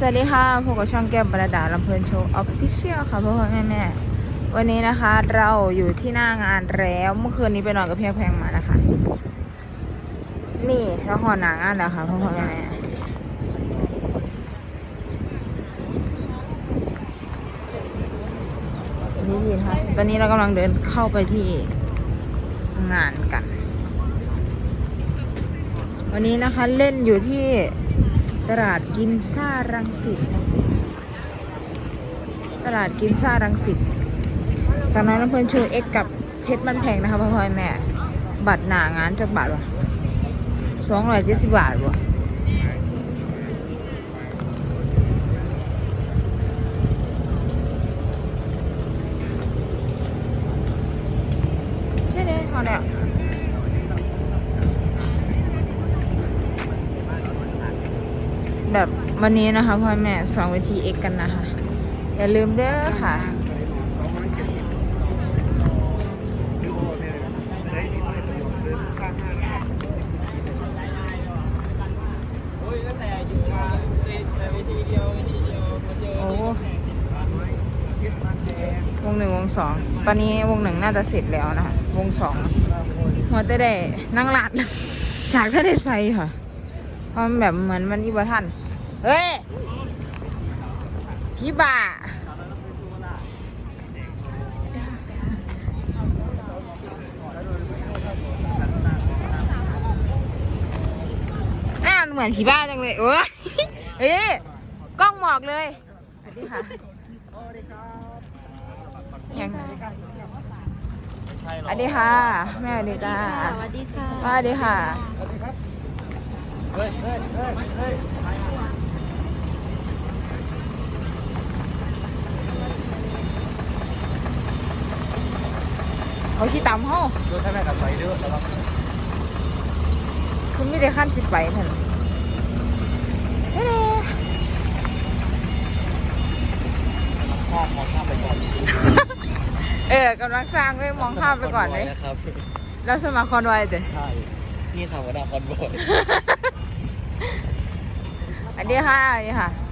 สวัสดีค่ะพบกับช่องแก้มบรรดาลำเพลินโชว์ออฟฟิเชียลค่ะพ่อพ่อแม่แม่วันนี้นะคะเราอยู่ที่หน้างานแล้วเมื่อคืนนี้ไปนอนกับเพียงแพงมานะคะ นี่เราหอหนางานแล้วค่ะพ่อพ่อแม่แม่นี่ค่ะตอนนี้เรากำลังเดินเข้าไปที่งานกัน วันนี้นะคะเล่นอยู่ที่ ตลาดกินซ่ารังสิตตลาดกินซ่ารังสิตสาวน้อยน้ำเพลินชว์เอ็กกับเพชรมันแพงนะคะพ่อพ่อแม่ บัตรหนางานจากบาทวะสองร้อยเจ็ดสิบบาทวะใช่เลยเขาเนี่ แบบวันนี้นะคะพ่อแม่สองเวทีเอกกันนะคะอย่าลืมเด้อค่ะวงหนึ่งวงสองตอนนี้วงหนึ่งน่าจะเสร็จแล้วนะคะวงสองหัวจะได้นั่งหลัดฉากถ้าได้ใส่ค่ะเพราะมันแบบเหมือนมันอีบทัน เฮ้ยพี่บ่าหน้ามันเหมือนผีบ้าจังเลยโอ้ยเอ้ยกล้องหมอกเลยสวัสดีค่ะยังสวัสดีค่ะ แม่สวัสดีจ้าสวัสดีค่ะสวัสดีค่ะเฮ้ยเฮ้ยเฮ้ยเฮ้ย เขาชี้ตามห้องดูท่านแม่กับใส่ด้วยแล้วก็คุณไม่ได้ขั้นสิบไปท่านเฮ้ยข้ามมองข้ามไปก่อน เออกำลังสร้างไว้มองข้ามไปก่อนเลยนะครับแล้วสมาคอนไว้เด้อใช่นี่ทำหัวหน้าคอนโวยสวัสดีค่ะสวัสดีค่ะ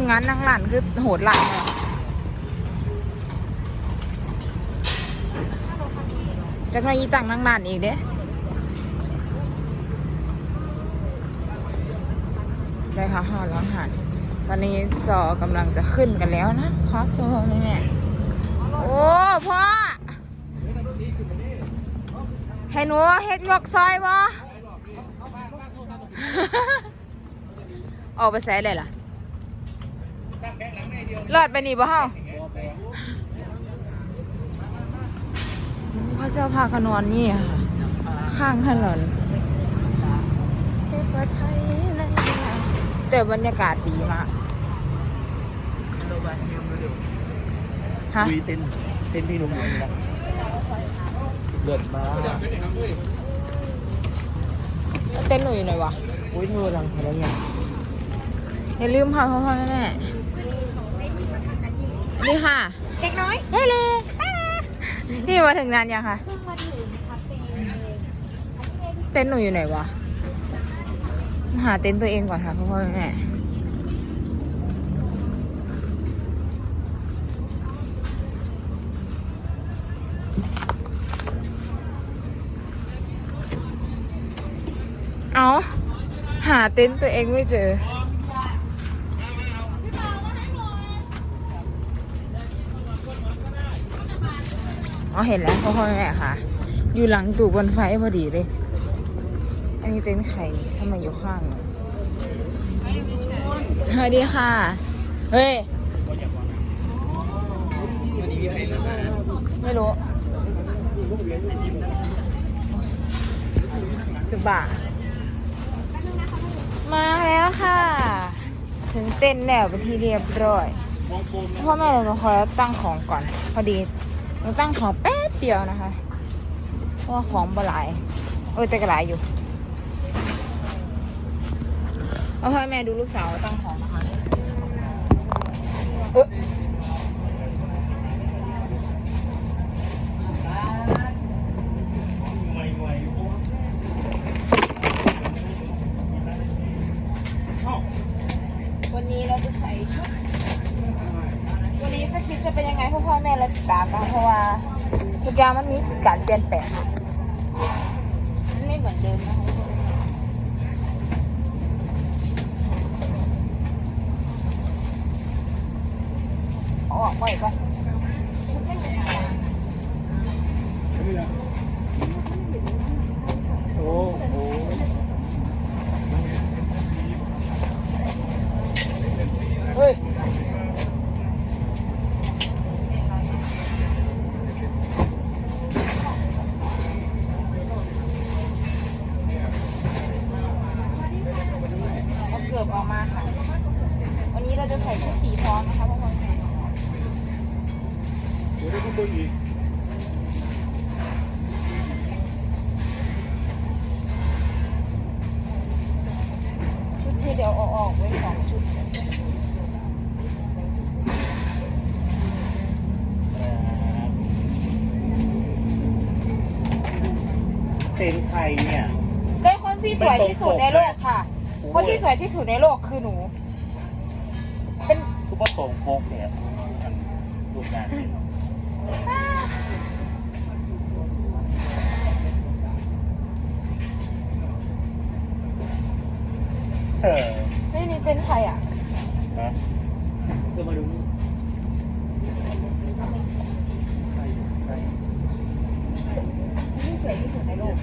มงานนั่งหลานคือโหดหลานเลยจะเงยอีตังนั่งหลานอีกเด้ได้ค่ะห้าร้อนหันตอนนี้จอกำลังจะขึ้นกันแล้วนะครับพ่อแม่โอ้พ่อให้หนูเฮ็ดงอกซอยวะออกไปใส่เลยล่ะ รอดไปนี่บ่เฮาเขาเจ้าพากันนอนนี่ค่ะ ข้างถนนเทพไทยในแต่บรรยากาศดีมากฮะวีเต้นเต้นพี่หนุ่มอยู่นะเดือดมากเต้นหนูอยู่ไหนวะอุ้ยเธอรังทะเลเนี่ยอย่าลืมค่ะพ่อพ่อแม่แม่ นี่ค่ะเด็กน้อยเฮ้เลยนี่มาถึงนานยังคะเพิ่งมาถึงคาเฟ่เต็นท์หนูอยู่ไหนวะ หาเต็นท์ตัวเองก่อนค่ะพ่อพ่อแม่แม่เอาหาเต็นท์ตัวเองไม่เจอ อ๋อเห็นแล้วพ่อพ่อแม่ค่ะ อยู่หลังตู้บนไฟพอดีเลย อันนี้เต็นท์ไข่ทำไมอยู่ข้างสวัสดีค่ะ เฮ้ย ไม่รู้ จะบ่ามาแล้วค่ะ ถึงเต้นแล้วเป็นที่เรียบร้อย พ่อแม่เราคอยตั้งของก่อน พอดี เราตั้งของแป๊บเดียวนะคะ เพราะว่าของบหลาย เออแต่ก็หลายอยู่เอาพ่อแม่ดูลูกสาวตั้งของนะคะเออ อย่างมันมีการเปลี่ยนแปลงมันไม่เหมือนเดิมนะออกไปก่อน โอ้โห เฮ้ย เอาเกือบออกมาค่ะ วันนี้เรา จะใส่ชุดสีพร้อมนะคะทุกคนเดี๋ยวได้ข้างบนอีกชุดที่เดี๋ยวเอาออกไว้สองชุดเต็นท์ไทยเนี่ย เป็นคนที่สวยที่สุดในโลกค่ะโอ้ยคนที่สวยที่สุดในโลกคือหนูเป็นทุ กประสงค์โคกเนี่ยมันรูปงานเนี่ยเออนี่นี่เป็นใครอะฮะเดี๋ยวมาดูนี่ใช่ใช่ที่สวยที่สุดในโลก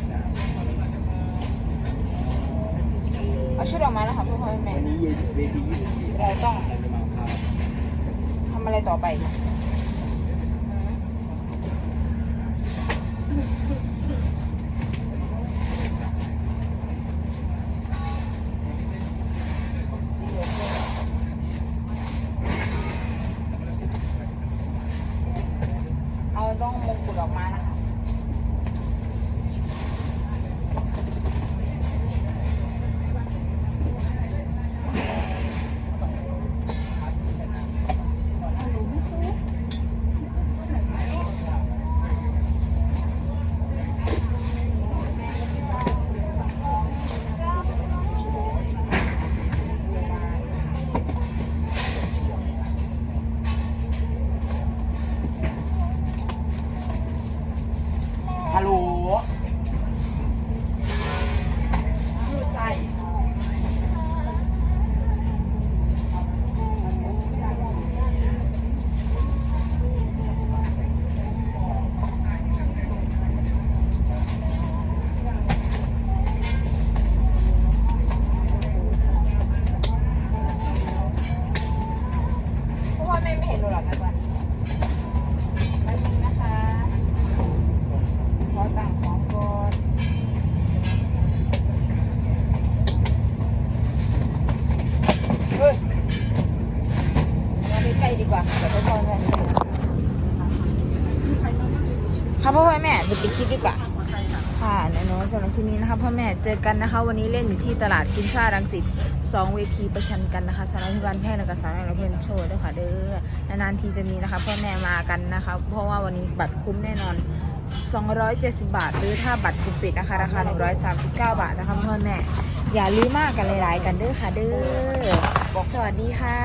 เอาชุดออกมาแล้วค่ะพ่อพ่อแม่วันนี้เย็นเวทียี่สิบสี่เราต้อง เราจะมาพา ทำ อะไรต่อไป ถ้าเดี๋ยวพ่อพ่อแม่ครับพ่อพ่อแม่เดี๋ยวไปคลิปดีกว่า ค่ะน่นอนสำหรับคลิปนี้นะคะพ่อแม่เจอกันนะคะ วันนี้เล่นอยู่ที่ตลาดกินซ่ารังสิตสองเวทีประชันกันนะคะสำหรับที่บ้านแพทย์และกสาวน้อยแลเพื่อนโชว์ด้วยค่ะเด้อนานๆทีจะมีนะคะพ่อแม่มากันนะคะ เพราะว่าวันนี้บัตรคุ้มแน่นอน270 บาท หรือถ้าบัตรกลุ่มปิดนะคะ ราคา 139 บาทนะคะพ่อแม่ อย่าลืมมากกันหลาย ๆ กันเด้อค่ะเด้อ สวัสดีค่ะ